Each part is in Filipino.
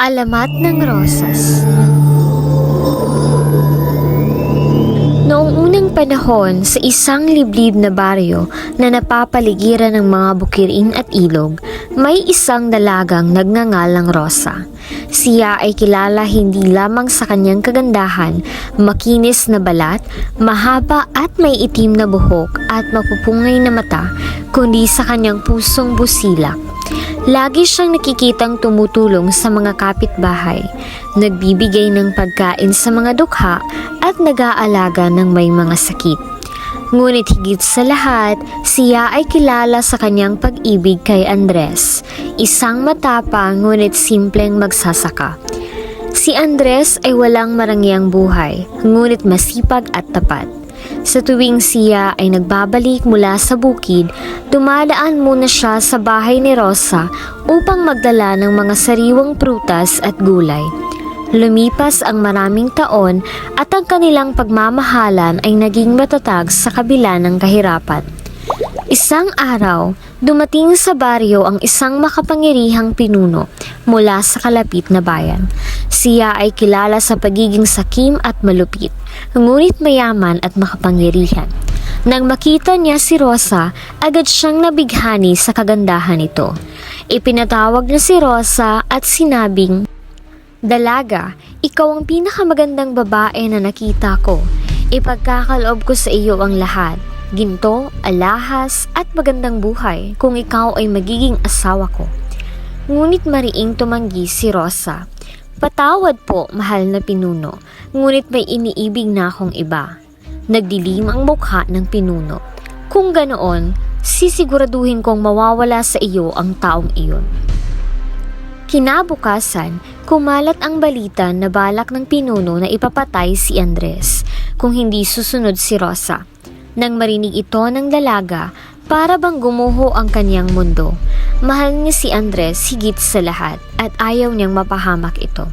Alamat ng Rosas Noong unang panahon sa isang liblib na baryo na napapaligiran ng mga bukirin at ilog, may isang dalagang nagngangalang Rosa. Siya ay kilala hindi lamang sa kanyang kagandahan, makinis na balat, mahaba at may itim na buhok at mapupungay na mata, kundi sa kanyang pusong busilak. Lagi siyang nakikitang tumutulong sa mga kapitbahay, nagbibigay ng pagkain sa mga dukha at nag-aalaga ng may mga sakit. Ngunit higit sa lahat, siya ay kilala sa kanyang pag-ibig kay Andres, isang matapang ngunit simpleng magsasaka. Si Andres ay walang marangyang buhay, ngunit masipag at tapat. Sa tuwing siya ay nagbabalik mula sa bukid, dumadaan muna siya sa bahay ni Rosa upang magdala ng mga sariwang prutas at gulay. Lumipas ang maraming taon at ang kanilang pagmamahalan ay naging matatag sa kabila ng kahirapan. Isang araw, dumating sa baryo ang isang makapangyarihang pinuno mula sa kalapit na bayan. Siya ay kilala sa pagiging sakim at malupit, ngunit mayaman at makapangyarihan. Nang makita niya si Rosa, agad siyang nabighani sa kagandahan nito. Ipinatawag niya si Rosa at sinabing, Dalaga, ikaw ang pinakamagandang babae na nakita ko. Ipagkakaloob ko sa iyo ang lahat. Ginto, alahas, at magandang buhay kung ikaw ay magiging asawa ko. Ngunit mariing tumanggi si Rosa. Patawad po, mahal na pinuno, ngunit may iniibig na akong iba. Nagdilim ang mukha ng pinuno. Kung ganoon, sisiguraduhin kong mawawala sa iyo ang taong iyon. Kinabukasan, kumalat ang balita na balak ng pinuno na ipapatay si Andres kung hindi susunod si Rosa. Nang marinig ito ng dalaga, para bang gumuho ang kanyang mundo. Mahal niya si Andres higit sa lahat at ayaw niyang mapahamak ito.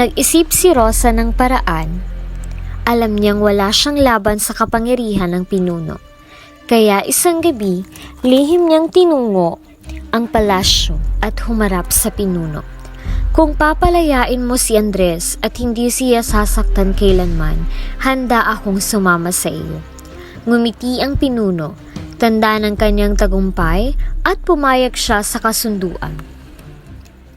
Nag-isip si Rosa ng paraan. Alam niyang wala siyang laban sa kapangyarihan ng pinuno. Kaya isang gabi, lihim niyang tinungo ang palasyo at humarap sa pinuno. Kung papalayain mo si Andres at hindi siya sasaktan kailanman, handa akong sumama sa iyo. Ngumiti ang pinuno, tanda ng kanyang tagumpay at pumayag siya sa kasunduan.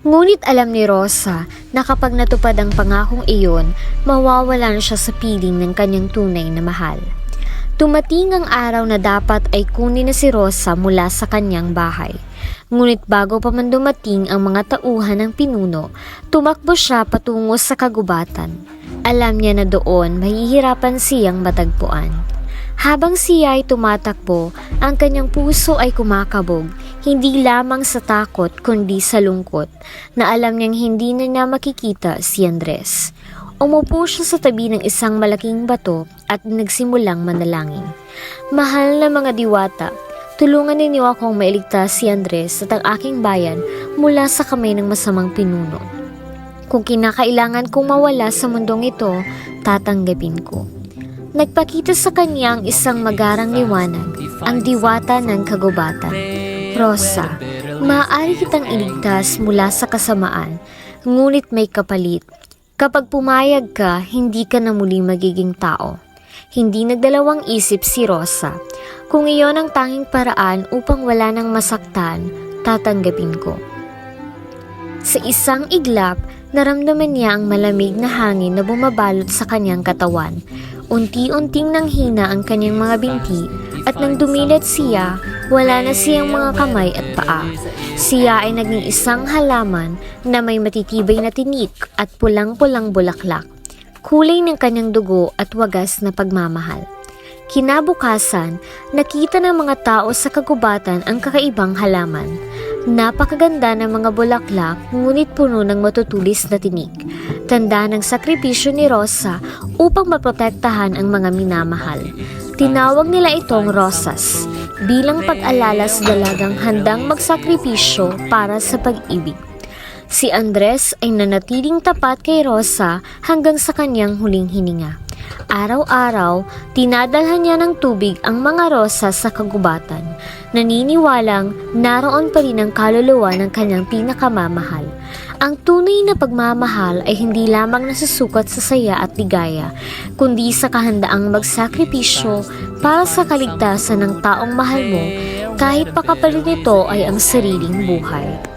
Ngunit alam ni Rosa na kapag natupad ang pangakong iyon, mawawalan siya sa piling ng kanyang tunay na mahal. Tumating ang araw na dapat ay kunin na si Rosa mula sa kanyang bahay. Ngunit bago pa man dumating ang mga tauhan ng pinuno, tumakbo siya patungo sa kagubatan. Alam niya na doon mahihirapan siyang matagpuan. Habang siya ay tumatakbo, ang kanyang puso ay kumakabog, hindi lamang sa takot kundi sa lungkot, na alam niyang hindi na niya makikita si Andres. Umupo siya sa tabi ng isang malaking bato at nagsimulang manalangin. Mahal na mga diwata, tulungan ninyo akong mailigtas si Andres at ang aking bayan mula sa kamay ng masamang pinuno. Kung kinakailangan kong mawala sa mundong ito, tatanggapin ko. Nagpakita sa kanya ang isang magarang liwanag, ang diwata ng kagubatan. Rosa, maaari kitang iligtas mula sa kasamaan, ngunit may kapalit. Kapag pumayag ka, hindi ka na muli magiging tao. Hindi nagdalawang isip si Rosa. Kung iyon ang tanging paraan upang wala nang masaktan, tatanggapin ko. Sa isang iglap, naramdaman niya ang malamig na hangin na bumabalot sa kanyang katawan. Unti-unting nanghina ang kanyang mga binti at nang dumilat siya, wala na siyang mga kamay at paa. Siya ay naging isang halaman na may matitibay na tinik at pulang-pulang bulaklak. Kulay ng kanyang dugo at wagas na pagmamahal. Kinabukasan, nakita ng mga tao sa kagubatan ang kakaibang halaman. Napakaganda ng mga bulaklak ngunit puno ng matutulis na tinik. Tanda ng sakripisyo ni Rosa upang maprotektahan ang mga minamahal. Tinawag nila itong Rosas bilang pag-alala sa dalagang handang magsakripisyo para sa pag-ibig. Si Andres ay nanatiling tapat kay Rosa hanggang sa kanyang huling hininga. Araw-araw, tinadalhan niya ng tubig ang mga rosas sa kagubatan. Naniniwalang naroon pa rin ang kaluluwa ng kanyang pinakamamahal. Ang tunay na pagmamahal ay hindi lamang nasusukat sa saya at ligaya, kundi sa kahandaang magsakripisyo para sa kaligtasan ng taong mahal mo kahit pakapalit nito ay ang sariling buhay.